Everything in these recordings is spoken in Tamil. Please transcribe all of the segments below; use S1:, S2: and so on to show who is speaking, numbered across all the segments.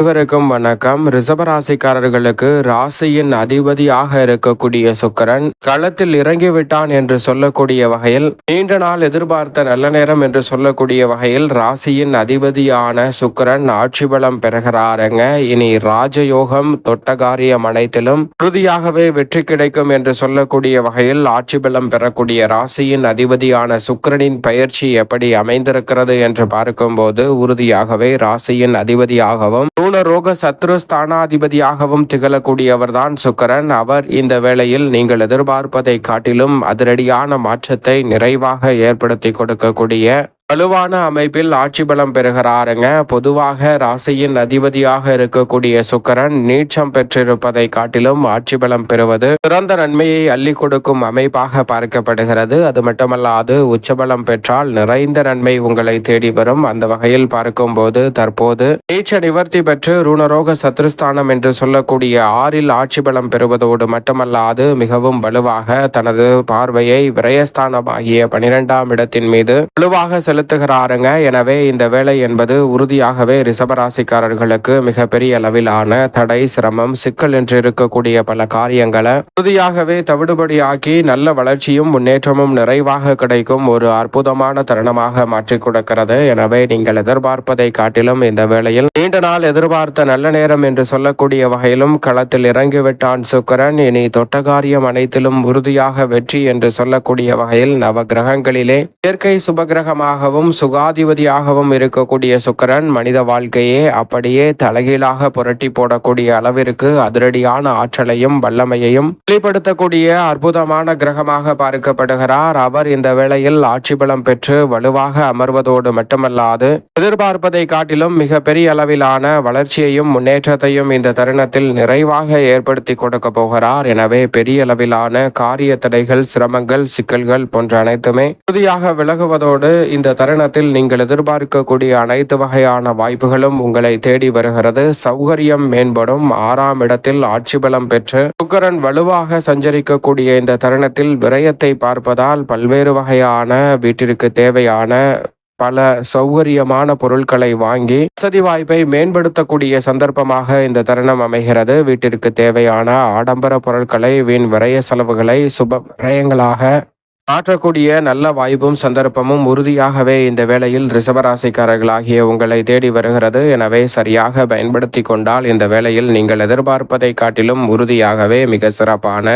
S1: அனைவருக்கும் வணக்கம். ரிசபராசிக்காரர்களுக்கு ராசியின் அதிபதியாக இருக்கக்கூடிய சுக்கிரன் களத்தில் இறங்கிவிட்டான் என்று சொல்லக்கூடிய வகையில் நீண்ட நாள் எதிர்பார்த்த நல்ல நேரம் என்று சொல்லக்கூடிய வகையில் ராசியின் அதிபதியான சுக்கிரன் ஆட்சி பலம் பெறுகிறாருங்க. இனி ராஜயோகம் தொட்ட காரியம் அனைத்திலும் உறுதியாகவே வெற்றி கிடைக்கும் என்று சொல்லக்கூடிய வகையில் ஆட்சி பலம் பெறக்கூடிய ராசியின் அதிபதியான சுக்கிரனின் பயிற்சி எப்படி அமைந்திருக்கிறது என்று பார்க்கும்போது உறுதியாகவே ராசியின் அதிபதியாகவும் ரோக சத்ரு ஸ்தானாதிபதியாகவும் திகழக்கூடியவர்தான் சுக்கரன். அவர் இந்த வேளையில் நீங்கள் எதிர்பார்ப்பதை காட்டிலும் அதிரடியான மாற்றத்தை நிறைவாக ஏற்படுத்தி கொடுக்கக்கூடிய வலுவான அமைப்பில் ஆட்சி பலம் பெறுகிறாருங்க. பொதுவாக ராசியின் அதிபதியாக இருக்கக்கூடிய சுக்கரன் நீச்சம் பெற்றிருப்பதை காட்டிலும் ஆட்சி பலம் பெறுவது சிறந்த நன்மையை அள்ளி கொடுக்கும் அமைப்பாக பார்க்கப்படுகிறது. அது மட்டுமல்லாது உச்சபலம் பெற்றால் நிறைந்த நன்மை உங்களை தேடி வரும். அந்த வகையில் பார்க்கும்போது தற்போது நீச்ச நிவர்த்தி பெற்று ரூணரோக சத்ருஸ்தானம் என்று சொல்லக்கூடிய ஆறில் ஆட்சி பலம் பெறுவதோடு மட்டுமல்லாது மிகவும் வலுவாக தனது பார்வையை விரயஸ்தானமாகிய பனிரெண்டாம் இடத்தின் மீது வலுவாக செல்ல செலுத்துகிறாருங்க. எனவே இந்த வேலை என்பது உறுதியாகவே ரிசபராசிக்காரர்களுக்கு மிகப்பெரிய அளவிலான தடை சிரமம் சிக்கல் என்று இருக்கக்கூடிய பல காரியங்களை உறுதியாகவே தவிடுபடியாக்கி நல்ல வளர்ச்சியும் முன்னேற்றமும் நிறைவாக கிடைக்கும் ஒரு அற்புதமான தருணமாக மாற்றிக் கொடுக்கிறது. எனவே நீங்கள் எதிர்பார்ப்பதை காட்டிலும் இந்த வேளையில் நீண்ட நாள் எதிர்பார்த்த நல்ல நேரம் என்று சொல்லக்கூடிய வகையிலும் களத்தில் இறங்கிவிட்டான் சுக்கரன். இனி தொட்ட காரியம் அனைத்திலும் உறுதியாக வெற்றி என்று சொல்லக்கூடிய வகையில் நவ கிரகங்களிலே இயற்கை சுபகிரகமாக கிரகமாகவும் சுகாதிபதியாகவும் இருக்கக்கூடிய சுக்கரன் மனித வாழ்க்கையே அப்படியே தலைகீழாக புரட்டி போடக்கூடிய அளவிற்கு அதிரடியான ஆற்றலையும் வல்லமையையும் வெளிப்படுத்தக்கூடிய அற்புதமான கிரகமாக பார்க்கப்படுகிறார். அவர் இந்த வேளையில் ஆட்சி பலம் பெற்று வலுவாக அமர்வதோடு மட்டுமல்லாது எதிர்பார்ப்பதை காட்டிலும் மிக பெரிய அளவிலான வளர்ச்சியையும் முன்னேற்றத்தையும் இந்த தருணத்தில் நிறைவாக ஏற்படுத்தி கொடுக்க போகிறார். எனவே பெரிய அளவிலான காரிய தடைகள் சிரமங்கள் சிக்கல்கள் போன்ற அனைத்துமே உறுதியாக விலகுவதோடு இந்த தருணத்தில் நீங்கள் எதிர்பார்க்கக்கூடிய அனைத்து வகையான வாய்ப்புகளும் உங்களை தேடி வருகிறது. சௌகரியம் மேம்படும். ஆறாம் இடத்தில் ஆட்சி பலம் பெற்று சுக்கரன் வலுவாக சஞ்சரிக்கக்கூடிய இந்த தருணத்தில் விரயத்தை பார்ப்பதால் பல்வேறு வகையான வீட்டிற்கு தேவையான பல சௌகரியமான பொருட்களை வாங்கி வசதி வாய்ப்பை மேம்படுத்தக்கூடிய சந்தர்ப்பமாக இந்த தருணம் அமைகிறது. வீட்டிற்கு தேவையான ஆடம்பர பொருட்களை வீண் விரய செலவுகளை சுப விரயங்களாக மாற்றக்கூடிய நல்ல வாய்ப்பும் சந்தர்ப்பமும் உறுதியாகவே இந்த வேளையில் ரிசவராசிக்காரர்களாகிய உங்களை தேடி வருகிறது. எனவே சரியாக பயன்படுத்தி கொண்டால் இந்த வேளையில் நீங்கள் எதிர்பார்ப்பதை காட்டிலும் உறுதியாகவே மிக சிறப்பான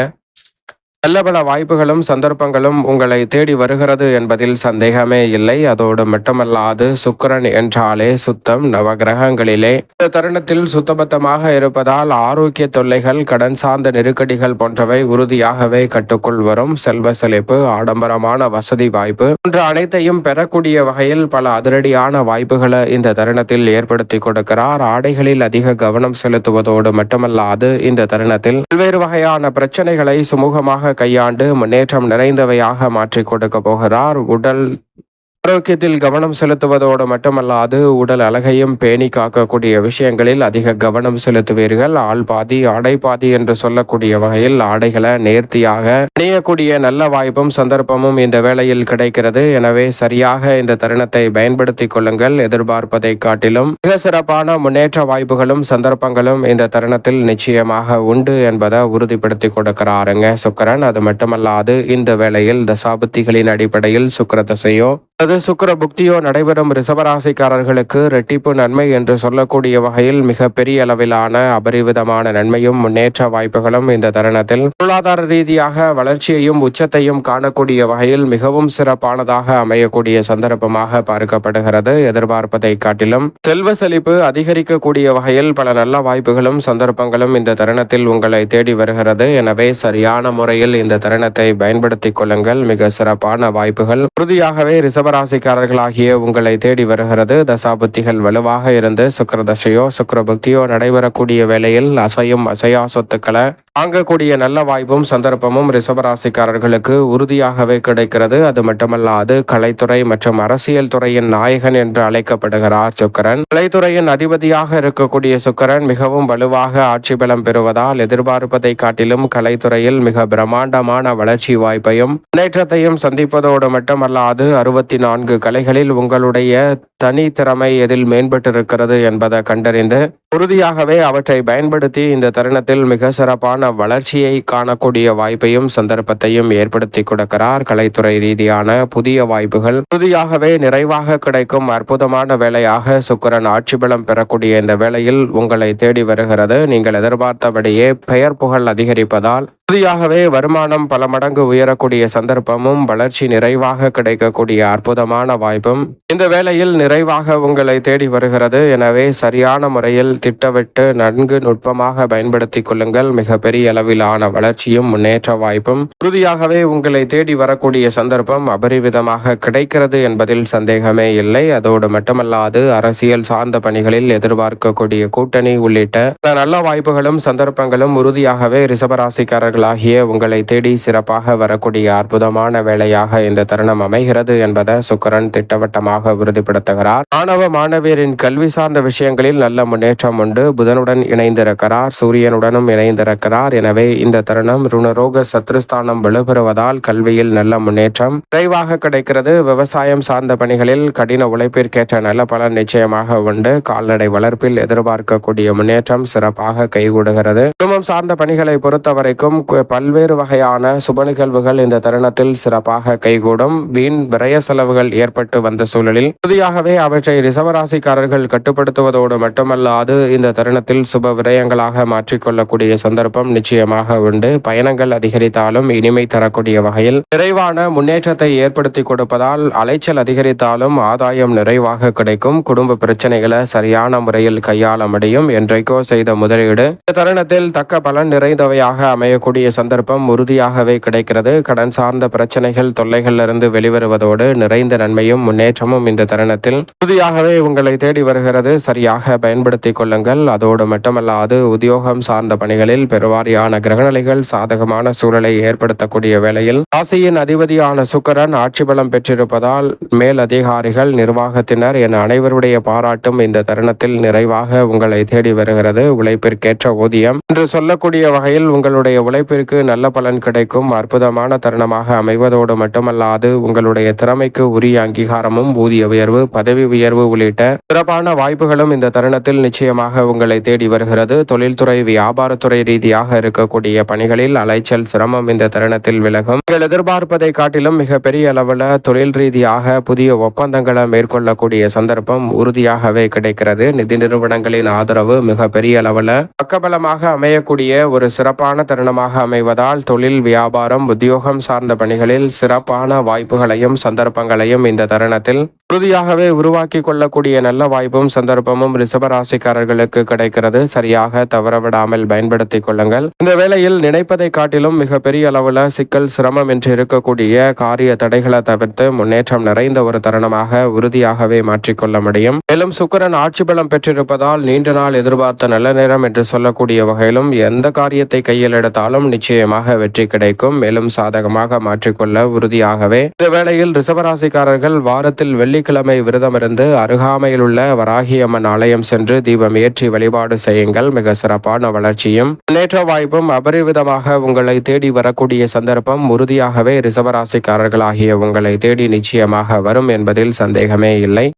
S1: நல்ல பல வாய்ப்புகளும் சந்தர்ப்பங்களும் உங்களை தேடி வருகிறது என்பதில் சந்தேகமே இல்லை. அதோடு மட்டுமல்லாது சுக்கரன் என்றாலே சுத்தம். நவகிரகங்களிலே இந்த தருணத்தில் சுத்தபத்தமாக இருப்பதால் ஆரோக்கிய தொல்லைகள் கடன் சார்ந்த நெருக்கடிகள் போன்றவை உறுதியாகவே கட்டுக்குள் வரும். செல்வ செழிப்பு ஆடம்பரமான வசதி வாய்ப்பு போன்ற அனைத்தையும் பெறக்கூடிய வகையில் பல அதிரடியான வாய்ப்புகளை இந்த தருணத்தில் ஏற்படுத்தி கொடுக்கிறார். ஆடைகளில் அதிக கவனம் செலுத்துவதோடு மட்டுமல்லாது இந்த தருணத்தில் பல்வேறு வகையான பிரச்சனைகளை சுமூகமாக கையாண்டு முன்னேற்றம் நிறைந்தவையாக மாற்றிக் கொடுக்க போகிறார். உடல் ஆரோக்கியத்தில் கவனம் செலுத்துவதோடு மட்டுமல்லாது உடல் அழகையும் பேணி காக்கக்கூடிய விஷயங்களில் அதிக கவனம் செலுத்துவீர்கள். ஆள் பாதி ஆடை பாதி என்று சொல்லக்கூடிய வகையில் ஆடைகளை நேர்த்தியாக அணியக்கூடிய நல்ல வாய்ப்பும் சந்தர்ப்பமும் இந்த வேளையில் கிடைக்கிறது. எனவே சரியாக இந்த தருணத்தை பயன்படுத்திக் கொள்ளுங்கள். எதிர்பார்ப்பதை காட்டிலும் மிக சிறப்பான முன்னேற்ற வாய்ப்புகளும் சந்தர்ப்பங்களும் இந்த தருணத்தில் நிச்சயமாக உண்டு என்பதை உறுதிப்படுத்தி கொடுக்கிறாருங்க சுக்கரன். அது மட்டுமல்லாது இந்த வேளையில் தசாபுத்திகளின் அடிப்படையில் சுக்கர தசையோ அது சுக்கர புக்தியோ நடைபெறும் ரிசவராசிக்காரர்களுக்கு ரெட்டிப்பு நன்மை என்று சொல்லக்கூடிய வகையில் மிக பெரிய அளவிலான அபரிவிதமான நன்மையும் முன்னேற்ற வாய்ப்புகளும் இந்த தருணத்தில். பொருளாதார ரீதியாக வளர்ச்சியையும் உச்சத்தையும் காணக்கூடிய வகையில் மிகவும் சிறப்பானதாக அமையக்கூடிய சந்தர்ப்பமாக பார்க்கப்படுகிறது எதிர்பார்ப்பதை காட்டிலும். செல்வ செழிப்பு அதிகரிக்கக்கூடிய வகையில் பல நல்ல வாய்ப்புகளும் சந்தர்ப்பங்களும் இந்த தருணத்தில் உங்களை தேடி வருகிறது. எனவே சரியான முறையில் இந்த தருணத்தை பயன்படுத்திக் கொள்ளுங்கள். மிக சிறப்பான வாய்ப்புகள். உறுதியாகவே ரிசவ கும்பராசிக்காரர்களாகிய உங்களை தேடி வருகிறது. தசாபுத்திகள் வலுவாக இருந்து சுக்கரதசையோ சுக்கரபக்தியோ நடைபெறக்கூடிய வேளையில் அசையும் அசையா சொத்துக்களை வாங்கக்கூடிய நல்ல வாய்ப்பும் சந்தர்ப்பமும் ரிசபராசிக்காரர்களுக்கு உறுதியாகவே கிடைக்கிறது. அது மட்டுமல்லாது கலைத்துறை மற்றும் அரசியல் துறையின் நாயகன் என்று அழைக்கப்படுகிறார் சுக்கரன். கலைத்துறையின் அதிபதியாக இருக்கக்கூடிய சுக்கரன் மிகவும் வலுவாக ஆட்சி பலம் பெறுவதால் எதிர்பார்ப்பதை காட்டிலும் கலைத்துறையில் மிக பிரம்மாண்டமான வளர்ச்சி வாய்ப்பையும் முன்னேற்றத்தையும் சந்திப்பதோடு மட்டுமல்லாது அறுபத்தி நான்கு கலைகளில் உங்களுடைய தனி திறமை எதில் மேம்பட்டிருக்கிறது என்பதை கண்டறிந்து உறுதியாகவே அவற்றை பயன்படுத்தி இந்த தருணத்தில் மிக சிறப்பான வளர்ச்சியை காணக்கூடிய வாய்ப்பையும் சந்தர்ப்பத்தையும் ஏற்படுத்தி கொடுக்கிறார் கலைத்துறை ரீதியான புதிய வாய்ப்புகள். உறுதியாகவே நிறைவாக கிடைக்கும் அற்புதமான வேலையாக சுக்கிரன் ஆட்சி பலம் பெறக்கூடிய இந்த வேளையில் உங்களை தேடி வருகிறது. நீங்கள் எதிர்பார்த்தபடியே பெயர் புகழ் அதிகரிப்பதால் உறுதியாகவே வருமானம் பல மடங்கு உயரக்கூடிய சந்தர்ப்பமும் வளர்ச்சி நிறைவாக கிடைக்கக்கூடிய அற்புதமான வாய்ப்பும் இந்த வேளையில் நிறைவாக உங்களை தேடி வருகிறது. எனவே சரியான முறையில் திட்டமிட்டு நன்கு நுட்பமாக பயன்படுத்திக் கொள்ளுங்கள். மிக பெரிய அளவிலான வளர்ச்சியும் முன்னேற்ற வாய்ப்பும் உறுதியாகவே உங்களை தேடி வரக்கூடிய சந்தர்ப்பம் அபரிவிதமாக கிடைக்கிறது என்பதில் சந்தேகமே இல்லை. அதோடு மட்டுமல்லாது அரசியல் சார்ந்த பணிகளில் எதிர்பார்க்கக்கூடிய கூட்டணி உள்ளிட்ட நல்ல வாய்ப்புகளும் சந்தர்ப்பங்களும் உறுதியாகவே ரிசபராசிக்காரர்களாகிய உங்களை தேடி சிறப்பாக வரக்கூடிய அற்புதமான வேலையாக இந்த தருணம் அமைகிறது என்பதை சுக்கரன் திட்டவட்டமாக உறுதிப்படுத்துகிறார் மாணவ மாணவியரின் கல்வி சார்ந்த விஷயங்களில் நல்ல முன்னேற்றம் உண்டு. புதனுடன் இணைந்திருக்கிறார் சூரியனுடனும் இணைந்திருக்கிறார். எனவே இந்த தருணம் ருணரோக சத்ருஸ்தானம் வலுப்பெறுவதால் கல்வியில் நல்ல முன்னேற்றம் விரைவாக கிடைக்கிறது. விவசாயம் சார்ந்த பணிகளில் கடின உழைப்பிற்கேற்ற நல்ல பலன் நிச்சயமாக உண்டு. கால்நடை வளர்ப்பில் எதிர்பார்க்கக்கூடிய முன்னேற்றம் சிறப்பாக கைகூடுகிறது. குடும்பம் சார்ந்த பணிகளை பொறுத்தவரைக்கும் பல்வேறு வகையான சுப நிகழ்வுகள் இந்த தருணத்தில் சிறப்பாக கைகூடும். வீண் விரய செலவுகள் ஏற்பட்டு வந்த சூழலில் உறுதியாகவே அவற்றை ரிசவராசிக்காரர்கள் கட்டுப்படுத்துவதோடு மட்டுமல்லாது இந்த தருணத்தில் சுப விரயங்களாக மாற்றிக்கொள்ளக்கூடிய சந்தர்ப்பம் நிச்சயமாக உண்டு. பயணங்கள் அதிகரித்தாலும் இனிமை தரக்கூடிய வகையில் நிறைவான முன்னேற்றத்தை ஏற்படுத்தி கொடுப்பதால் அலைச்சல் அதிகரித்தாலும் ஆதாயம் நிறைவாக கிடைக்கும். குடும்ப பிரச்சனைகளை சரியான முறையில் கையாள முடியும். என்றைக்கோ செய்த முதலீடு இந்த தருணத்தில் தக்க பலன் நிறைந்தவையாக அமையக்கூடிய சந்தர்ப்பம் உறுதியாகவே கிடைக்கிறது. கடன் சார்ந்த பிரச்சனைகள் தொல்லைகளிலிருந்து வெளிவருவதோடு நிறைந்த நன்மையும் முன்னேற்றமும் இந்த தருணத்தில். உறுதியாகவே உங்களை தேடி வருகிறது. சரியாக பயன்படுத்திக் கொள்ளுங்கள். அதோடு மட்டுமல்லாது உத்தியோகம் சார்ந்த பணிகளில் பெருவாரியான கிரகநிலைகள் சாதகமான சூழலை ஏற்படுத்தக்கூடிய வேளையில் ராசியின் அதிபதியான சுக்கரன் ஆட்சி பலம் பெற்றிருப்பதால் மேல் அதிகாரிகள் நிர்வாகத்தினர் என அனைவருடைய பாராட்டும் இந்த தருணத்தில் நிறைவாக உங்களை தேடி வருகிறது. உழைப்பிற்கேற்ற ஊதியம். என்று சொல்லக்கூடிய வகையில் உங்களுடைய உழைப்பிற்கு நல்ல பலன் கிடைக்கும். அற்புதமான தருணமாக அமைவதோடு மட்டுமல்லாது உங்களுடைய திறமைக்கு உரிய அங்கீகாரமும் ஊதிய உயர்வு பதவி உயர்வு உள்ளிட்ட சிறப்பான வாய்ப்புகளும் இந்த தருணத்தில் நிச்சயமாக உங்களை தேடி வருகிறது. தொழில்துறை வியாபாரத்துறை ரீதியாக இருக்கக்கூடிய பணிகளில் அலைச்சல் சிரமம் இந்த தருணத்தில் விலகும். நீங்கள் எதிர்பார்ப்பதை காட்டிலும் மிக பெரிய அளவில் தொழில் ரீதியாக புதிய ஒப்பந்தங்களை மேற்கொள்ளக்கூடிய சந்தர்ப்பம் உறுதியாகவே கிடைக்கிறது. நிதி நிறுவனங்களின் ஆதரவு மிக பெரிய அளவில் பக்கபலமாக அமையக்கூடிய ஒரு சிறப்பான தருணமாக அமைவதால் தொழில் வியாபாரம் உத்தியோகம் சார்ந்த பணிகளில் சிறப்பான வாய்ப்புகளையும் சந்தர்ப்பங்கள் சந்தர்ப்பங்களையும் இந்த தருணத்தில் உறுதியாகவே உருவாக்கி கொள்ளக்கூடிய நல்ல வாய்ப்பும் சந்தர்ப்பமும் ரிசபராசிக்காரர்களுக்கு கிடைக்கிறது. சரியாக தவறவிடாமல் பயன்படுத்தி கொள்ளுங்கள். இந்த வேளையில் நினைப்பதை காட்டிலும் மிக பெரிய அளவில் சிக்கல் சிரமம் என்று இருக்கக்கூடிய காரிய தடைகளை தவிர்த்து முன்னேற்றம் நிறைந்த ஒரு தருணமாக உறுதியாகவே மாற்றிக்கொள்ள முடியும். மேலும் சுக்கரன் ஆட்சி பலம் பெற்றிருப்பதால் நீண்ட நாள் எதிர்பார்த்த நல்ல நேரம் என்று சொல்லக்கூடிய வகையிலும் எந்த காரியத்தை கையில் எடுத்தாலும் நிச்சயமாக வெற்றி கிடைக்கும். மேலும் சாதகமாக மாற்றிக்கொள்ள உறுதியாகவே. இந்த வேளையில் ரிசபராசிக்காரர்கள் வாரத்தில் வெள்ளி வெள்ளிக்கிழமை விரதமிருந்து அருகாமையில் உள்ள வராகியம்மன் ஆலயம் சென்று தீபம் ஏற்றி வழிபாடு செய்யுங்கள். மிக சிறப்பான வளர்ச்சியும் முன்னேற்ற வாய்ப்பும் அபரிவிதமாக உங்களை தேடி வரக்கூடிய சந்தர்ப்பம் உறுதியாகவே ரிசவராசிக்காரர்களாகிய உங்களை தேடி நிச்சயமாக வரும் என்பதில் சந்தேகமே இல்லை.